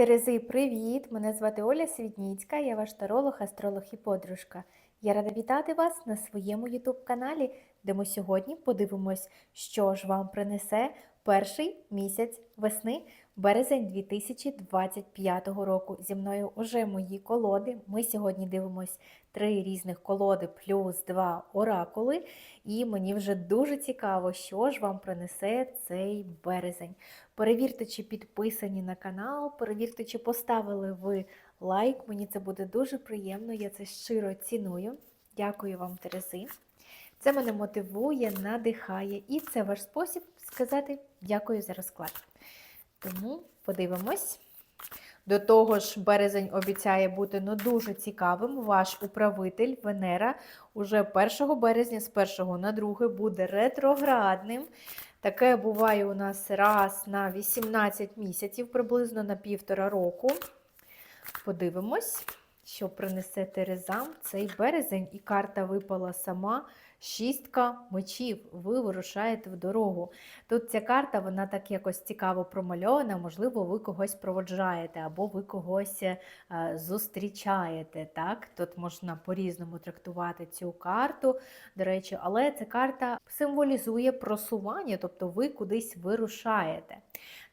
Терези, привіт! Мене звати Оля Світніцька, я ваш таролог, астролог і подружка. Я рада вітати вас на своєму YouTube каналі, де ми сьогодні подивимось, що ж вам принесе перший місяць весни, березень 2025 року. Зі мною уже мої колоди. Ми сьогодні дивимось три різних колоди плюс два оракули. І мені вже дуже цікаво, що ж вам принесе цей березень. Перевірте, чи підписані на канал, перевірте, чи поставили ви лайк. Мені це буде дуже приємно, я це щиро ціную. Дякую вам, Терези. Це мене мотивує, надихає, і це ваш спосіб сказати дякую за розклад. Тому подивимось. До того ж, березень обіцяє бути ну, дуже цікавим. Ваш управитель Венера уже 1 березня з 1 на 2 буде ретроградним. Таке буває у нас раз на 18 місяців, приблизно на півтора року. Подивимось, що принесе Терезам цей березень. І карта випала сама. Шістка мечів, ви вирушаєте в дорогу. Тут ця карта, вона так якось цікаво промальована, можливо, ви когось проводжаєте, або ви когось е, зустрічаєте. Так? Тут можна по-різному трактувати цю карту, до речі, але ця карта символізує просування, тобто ви кудись вирушаєте.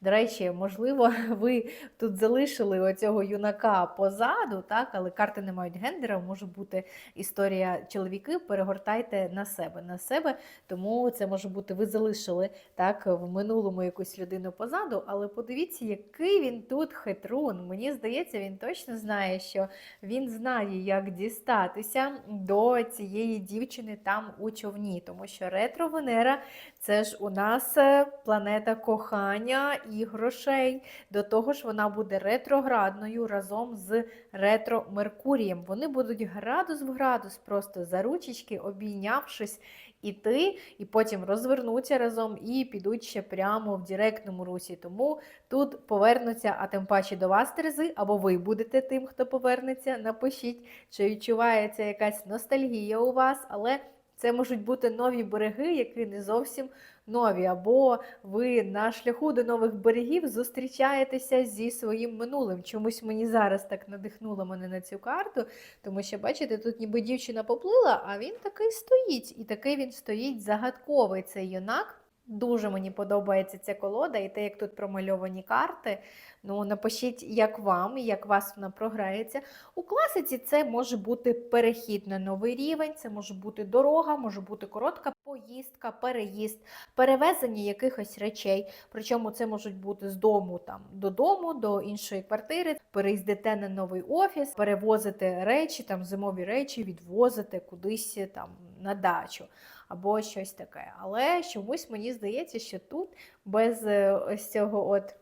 До речі, можливо, ви тут залишили оцього юнака позаду, так, але карти не мають гендера, може бути історія чоловіків, перегортайте на себе, на себе, тому це може бути, ви залишили так, в минулому якусь людину позаду, але подивіться, який він тут хитрун. Мені здається, він точно знає, що він знає, як дістатися до цієї дівчини там у човні, тому що ретро-Венера це ж у нас е, планета кохання і грошей. До того ж, вона буде ретроградною разом з ретро-Меркурієм. Вони будуть градус в градус, просто за ручечки, обійнявшись, іти, і потім розвернуться разом і підуть ще прямо в директному русі. Тому тут повернуться, а тим паче до вас, Терези, або ви будете тим, хто повернеться. Напишіть, чи відчувається якась ностальгія у вас, але. Це можуть бути нові береги, які не зовсім нові, або ви на шляху до нових берегів зустрічаєтеся зі своїм минулим. Чомусь мені зараз так надихнуло мене на цю карту, тому що, бачите, тут ніби дівчина поплила, а він такий стоїть. І такий він стоїть загадковий цей юнак. Дуже мені подобається ця колода, і те, як тут промальовані карти. Ну, напишіть, як вам, як вас вона програється. У класиці це може бути перехід на новий рівень, це може бути дорога, може бути коротка поїздка, переїзд, перевезення якихось речей. Причому це можуть бути з дому там додому, до іншої квартири, переїздите на новий офіс, перевозите речі, там зимові речі, відвозите кудись там на дачу. Або щось таке. Але чомусь мені здається, що тут без е, ось цього от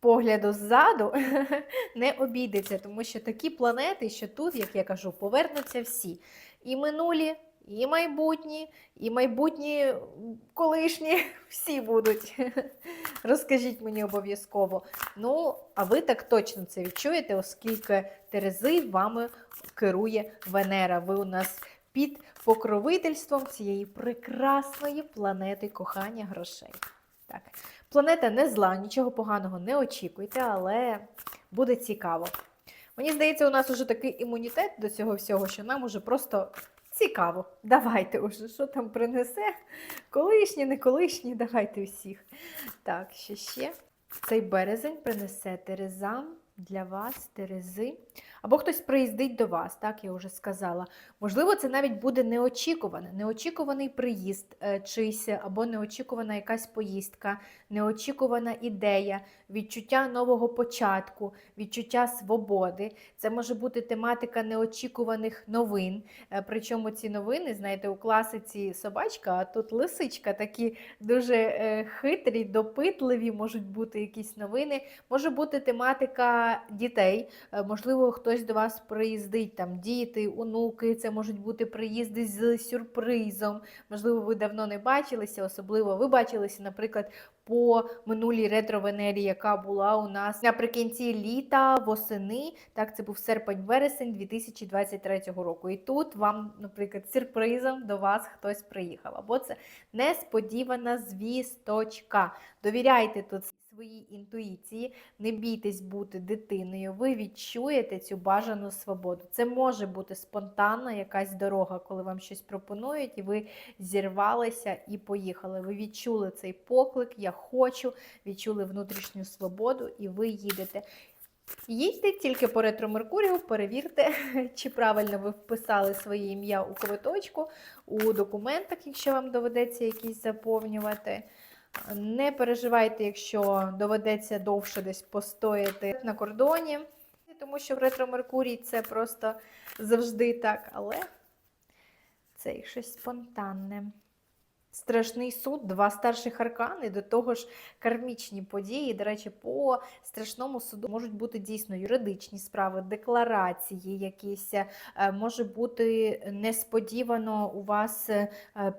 погляду ззаду не обійдеться, тому що такі планети, що тут, як я кажу, повернуться всі. І минулі, і майбутні, і майбутні колишні всі будуть. Розкажіть мені обов'язково. Ну, а ви так точно це відчуєте, оскільки Терези вами керує Венера. Ви у нас під покровительством цієї прекрасної планети кохання грошей. Так. Планета не зла, нічого поганого не очікуйте, але буде цікаво. Мені здається, у нас уже такий імунітет до цього всього, що нам уже просто цікаво. Давайте уже, що там принесе. Колишні, не колишні, давайте усіх. Так, що ще? Цей березень принесе Терезам для вас, Терези. Або хтось приїздить до вас, так я вже сказала. Можливо, це навіть буде неочікуване, неочікуваний приїзд е, чийсь, або неочікувана якась поїздка, неочікувана ідея, відчуття нового початку, відчуття свободи. Це може бути тематика неочікуваних новин. Е, Причому ці новини, знаєте, у класиці собачка, а тут лисичка, такі дуже е, хитрі, допитливі можуть бути якісь новини. Може бути тематика дітей, можливо, хтось до вас приїздить, там діти, онуки, це можуть бути приїзди з сюрпризом. Можливо, ви давно не бачилися, особливо ви бачилися, наприклад, по минулій ретро-венері, яка була у нас наприкінці літа, восени. Так, це був серпень-вересень 2023 року. І тут вам, наприклад, сюрпризом до вас хтось приїхав. Або це несподівана звісточка. Довіряйте тут своїй інтуїції, не бійтесь бути дитиною, ви відчуєте цю бажану свободу. Це може бути спонтанна якась дорога, коли вам щось пропонують, і ви зірвалися і поїхали. Ви відчули цей поклик, я хочу, відчули внутрішню свободу, і ви їдете. Їдьте тільки по ретро Меркурію, перевірте, чи правильно ви вписали своє ім'я у квиточку, у документах, якщо вам доведеться якісь заповнювати. Не переживайте, якщо доведеться довше десь постояти на кордоні, тому що в ретро Меркурій це просто завжди так, але це і щось спонтанне. Страшний суд, два старших аркани, до того ж кармічні події. До речі, по страшному суду можуть бути дійсно юридичні справи, декларації, якісь е, може бути несподівано у вас е,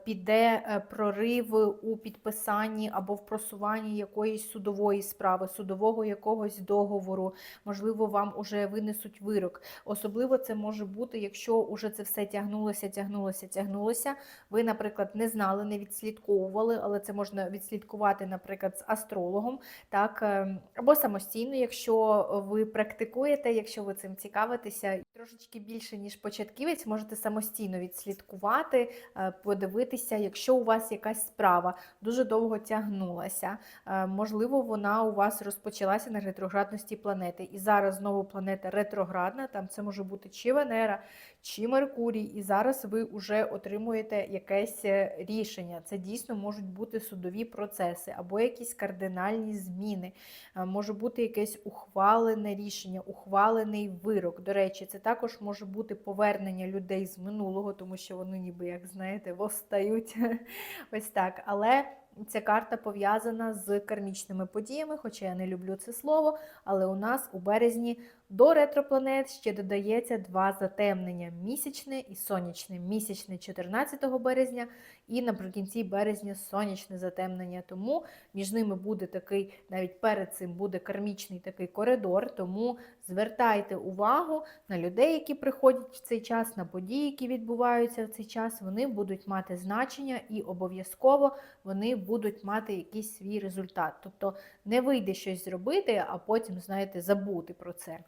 піде е, прорив у підписанні або в просуванні якоїсь судової справи, судового якогось договору. Можливо, вам уже винесуть вирок. Особливо це може бути, якщо уже це все тягнулося, тягнулося, тягнулося. Ви, наприклад, не знали, не відслідковували, але це можна відслідкувати, наприклад, з астрологом, так, е, або самостійно, якщо ви практикуєте, якщо ви цим цікавитеся, трошечки більше, ніж початківець, можете самостійно відслідкувати, е, подивитися, якщо у вас якась справа дуже довго тягнулася, е, можливо, вона у вас розпочалася на ретроградності планети. І зараз знову планета ретроградна, там це може бути чи Венера, чи Меркурій, і зараз ви вже отримуєте якесь рішення. Це дійсно можуть бути судові процеси або якісь кардинальні зміни, Е, може бути якесь ухвалене рішення, ухвалений вирок. До речі, це також може бути повернення людей з минулого, тому що вони, ніби, як знаєте, восстають ось так. Але Ця карта пов'язана з кармічними подіями, хоча я не люблю це слово, але у нас у березні до ретропланет ще додається два затемнення місячне і сонячне. Місячне 14 березня і наприкінці березня сонячне затемнення. Тому між ними буде такий, навіть перед цим буде кармічний такий коридор. Тому звертайте увагу на людей, які приходять в цей час, на події, які відбуваються в цей час. Вони будуть мати значення і обов'язково вони будуть мати якийсь свій результат. Тобто не вийде щось зробити, а потім, знаєте, забути про це.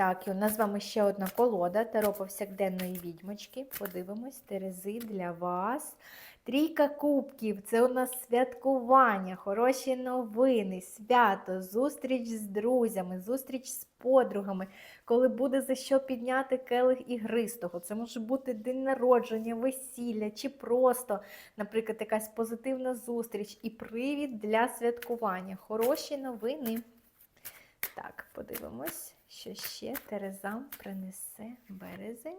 Так, і у нас з вами ще одна колода Таро повсякденної відьмочки. Подивимось, Терези для вас. Трійка кубків це у нас святкування, хороші новини, свято, зустріч з друзями, зустріч з подругами, коли буде за що підняти келих ігристого. Це може бути день народження, весілля, чи просто, наприклад, якась позитивна зустріч і привід для святкування. Хороші новини. Так, подивимось, що ще Терезам принесе березень.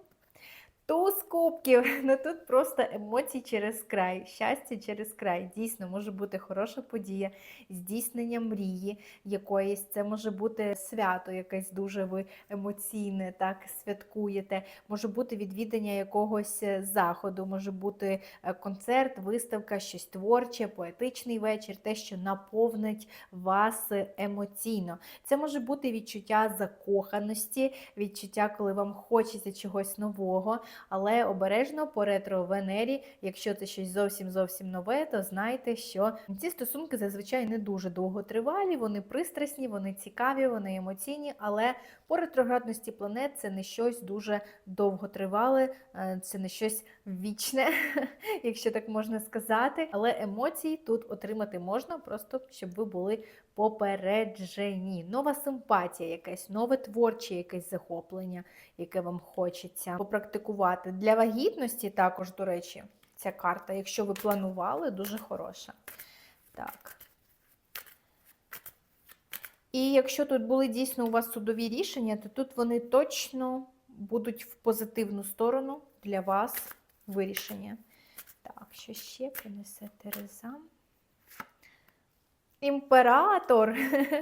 Туз кубків. Ну тут просто емоції через край, щастя через край. Дійсно, може бути хороша подія, здійснення мрії якоїсь. Це може бути свято, якесь дуже ви емоційне, так святкуєте. Може бути відвідання якогось е, заходу, може бути е, концерт, виставка, щось творче, поетичний вечір, те, що наповнить вас емоційно. Це може бути відчуття закоханості, відчуття, коли вам хочеться чогось нового. Але обережно по ретро Венері, якщо це щось зовсім зовсім нове, то знайте, що ці стосунки зазвичай не дуже довготривалі, вони пристрасні, вони цікаві, вони емоційні, але по ретроградності планет це не щось дуже довготривале, е, це не щось вічне, якщо так можна сказати. Але емоції тут отримати можна, просто щоб ви були попереджені. Нова симпатія, якась нове творче якесь захоплення, яке вам хочеться попрактикувати. Для вагітності також, до речі, ця карта, якщо ви планували, дуже хороша. Так. І якщо тут були дійсно у вас судові рішення, то тут вони точно будуть в позитивну сторону для вас вирішення. Так, що ще принесе Тереза? Імператор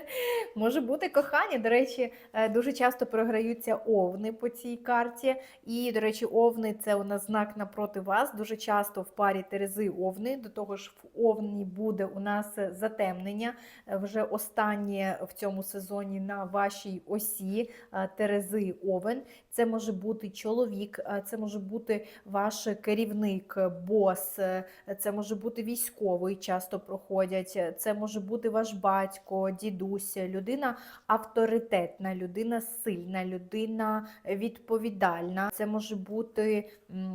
може бути кохання. До речі, е, дуже часто програються овни по цій карті. І, до речі, овни це у нас знак напроти вас. Дуже часто в парі Терези овни. До того ж, в овні буде у нас затемнення е, вже останнє в цьому сезоні на вашій осі е, Терези Овен. Це може бути чоловік, це може бути ваш керівник, бос, це може бути військовий, часто проходять, це може бути бути ваш батько, дідусь, людина авторитетна, людина сильна, людина відповідальна. Це може бути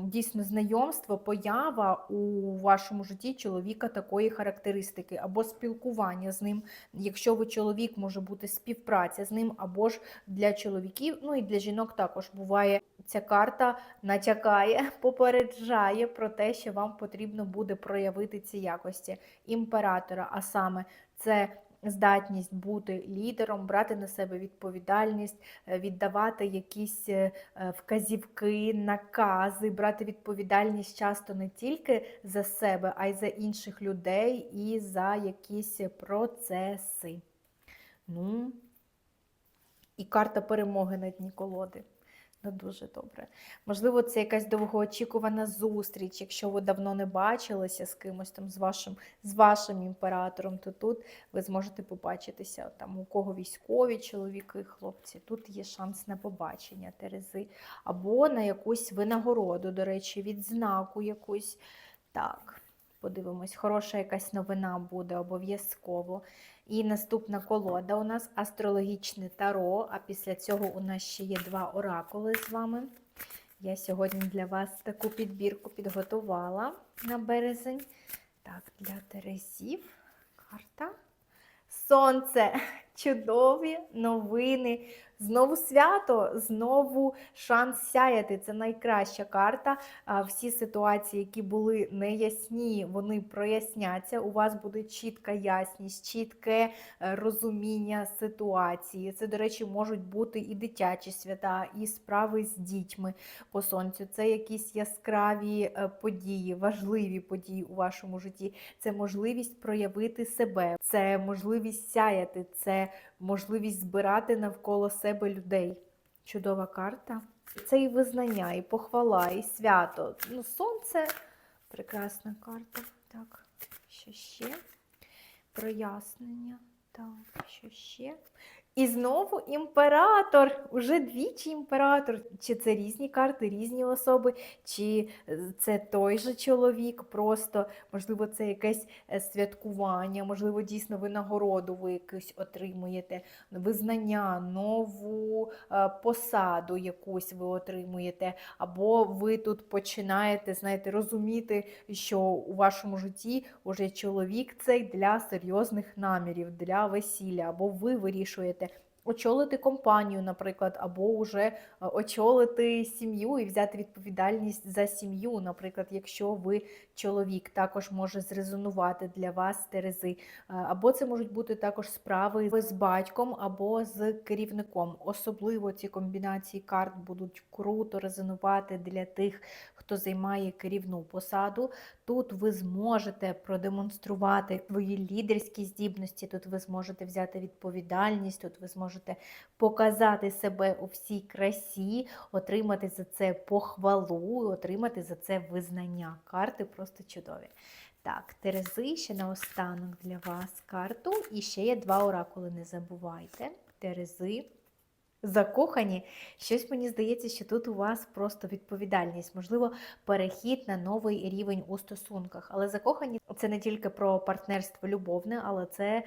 дійсно знайомство, поява у вашому житті чоловіка такої характеристики, або спілкування з ним. Якщо ви чоловік, може бути співпраця з ним, або ж для чоловіків, ну і для жінок також буває. Ця карта натякає, попереджає про те, що вам потрібно буде проявити ці якості імператора, а саме це здатність бути лідером, брати на себе відповідальність, е, віддавати якісь е, е, вказівки, накази, брати відповідальність часто не тільки за себе, а й за інших людей і за якісь процеси. Ну, і карта перемоги на дні колоди. Ну, дуже добре. Можливо, це якась довгоочікувана зустріч. Якщо ви давно не бачилися з кимось там з вашим, з вашим імператором, то тут ви зможете побачитися там у кого військові чоловіки, хлопці. Тут є шанс на побачення Терези. Або на якусь винагороду, до речі, відзнаку якусь. Так, подивимось, хороша якась новина буде обов'язково. І наступна колода у нас астрологічне таро, а після цього у нас ще є два оракули з вами. Я сьогодні для вас таку підбірку підготувала на березень. Так, для Терезів карта. Сонце, чудові новини. Знову свято, знову шанс сяяти. Це найкраща карта. Всі ситуації, які були неясні, вони проясняться. У вас буде чітка ясність, чітке е, розуміння ситуації. Це, до речі, можуть бути і дитячі свята, і справи з дітьми по сонцю. Це якісь яскраві е, події, важливі події у вашому житті. Це можливість проявити себе, це можливість сяяти, це можливість збирати навколо себе людей. Чудова карта. Це і визнання, і похвала, і свято. Ну, сонце прекрасна карта. Так, що ще? Прояснення. Так, що ще? І знову імператор. Уже двічі імператор. Чи це різні карти, різні особи, чи це той же чоловік, просто, можливо, це якесь е, святкування, можливо, дійсно ви нагороду ви якусь отримуєте, визнання, нову е, посаду якусь ви отримуєте, або ви тут починаєте, знаєте, розуміти, що у вашому житті уже чоловік цей для серйозних намірів, для весілля, або ви вирішуєте очолити компанію, наприклад, або вже е, очолити сім'ю і взяти відповідальність за сім'ю. Наприклад, якщо ви чоловік, також може зрезонувати для вас Терези. Е, Або це можуть бути також справи з батьком або з керівником. Особливо ці комбінації карт будуть круто резонувати для тих, хто займає керівну посаду. Тут ви зможете продемонструвати свої лідерські здібності, тут ви зможете взяти відповідальність, тут ви зможете показати себе у всій красі, отримати за це похвалу, отримати за це визнання. Карти просто чудові. Так, Терези ще наостанок для вас карту. І ще є два оракули, не забувайте. Терези. Закохані, щось мені здається, що тут у вас просто відповідальність, можливо, перехід на новий рівень у стосунках. Але закохані це не тільки про партнерство любовне, але це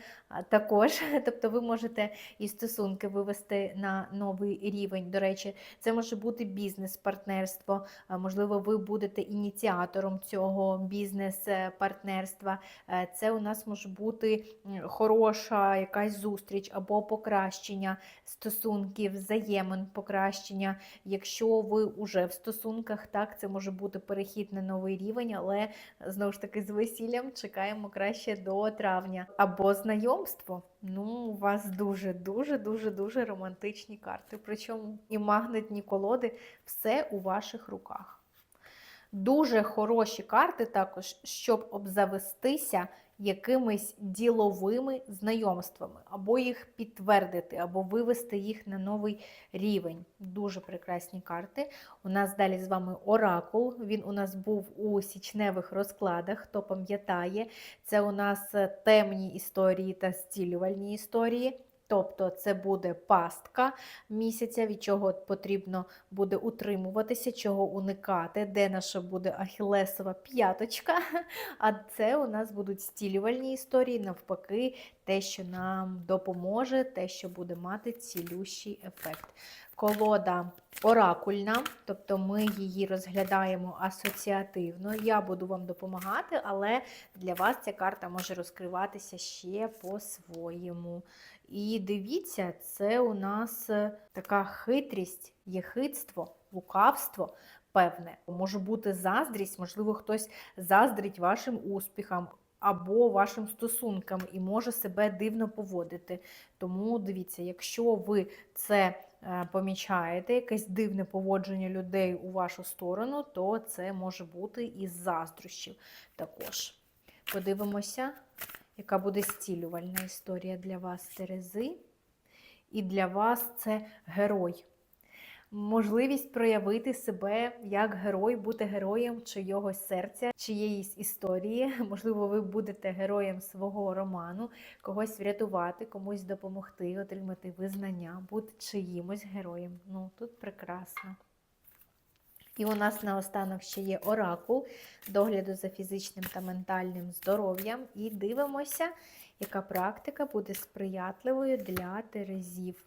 також, тобто ви можете і стосунки вивести на новий рівень. До речі, це може бути бізнес-партнерство, можливо, ви будете ініціатором цього бізнес-партнерства. Це у нас може бути хороша якась зустріч або покращення стосунків, взаємин, покращення. Якщо ви вже в стосунках, так, це може бути перехід на новий рівень, але знову ж таки з весіллям чекаємо краще до травня. Або знайомство. Ну, у вас дуже-дуже дуже дуже романтичні карти. Причому і магнитні колоди, все у ваших руках. Дуже хороші карти також, щоб обзавестися якимись діловими знайомствами, або їх підтвердити, або вивести їх на новий рівень. Дуже прекрасні карти. У нас далі з вами оракул. Він у нас був у січневих розкладах, хто пам'ятає, це у нас темні історії та зцілювальні історії. Тобто це буде пастка місяця, від чого потрібно буде утримуватися, чого уникати, де наша буде ахілесова п'яточка. А це у нас будуть стілювальні історії, навпаки, те, що нам допоможе, те, що буде мати цілющий ефект. Колода оракульна, тобто ми її розглядаємо асоціативно. Я буду вам допомагати, але для вас ця карта може розкриватися ще по-своєму. І дивіться, це у нас е, така хитрість, єхидство, лукавство. Певне, може бути заздрість, можливо, хтось заздрить вашим успіхам або вашим стосункам і може себе дивно поводити. Тому дивіться, якщо ви це е, помічаєте, якесь дивне поводження людей у вашу сторону, то це може бути із заздрощів також. Подивимося, яка буде зцілювальна історія для вас, Терези. І для вас це герой. Можливість проявити себе як герой, бути героєм чийогось серця, чиєїсь історії. Можливо, ви будете героєм свого роману, когось врятувати, комусь допомогти, отримати визнання, бути чиїмось героєм. Ну, тут прекрасно. І у нас наостанок ще є оракул догляду за фізичним та ментальним здоров'ям. І дивимося, яка практика буде сприятливою для терезів.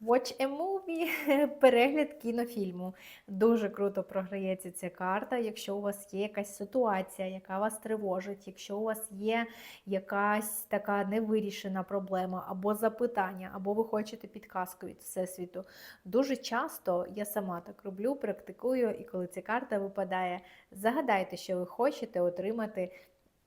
Watch a movie, перегляд кінофільму. Дуже круто програється ця карта, якщо у вас є якась ситуація, яка вас тривожить, якщо у вас є якась така невирішена проблема або запитання, або ви хочете підказку від Всесвіту. Дуже часто я сама так роблю, практикую, і коли ця карта випадає, загадайте, що ви хочете отримати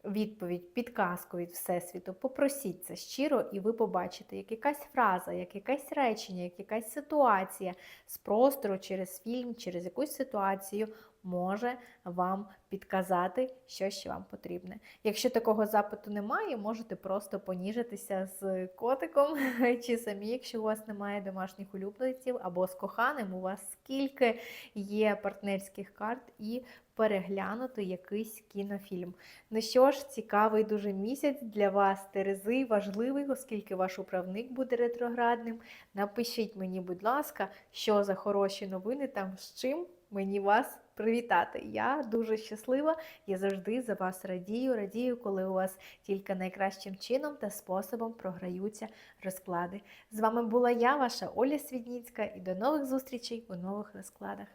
відповідь, підказку від Всесвіту, попросіть це щиро, і ви побачите, як якась фраза, як якесь речення, як якась ситуація з простору через фільм, через якусь ситуацію може вам підказати, що ще вам потрібне. Якщо такого запиту немає, можете просто поніжитися з котиком, чи самі, якщо у вас немає домашніх улюбленців, або з коханим, у вас скільки є партнерських карт, і переглянути якийсь кінофільм. Ну що ж, цікавий дуже місяць для вас, Терези, важливий, оскільки ваш управник буде ретроградним. Напишіть мені, будь ласка, що за хороші новини там з чим мені вас привітати. Я дуже щаслива, я завжди за вас радію. Радію, коли у вас тільки найкращим чином та способом програються розклади. З вами була я, ваша Оля Свідніцька, і до нових зустрічей у нових розкладах.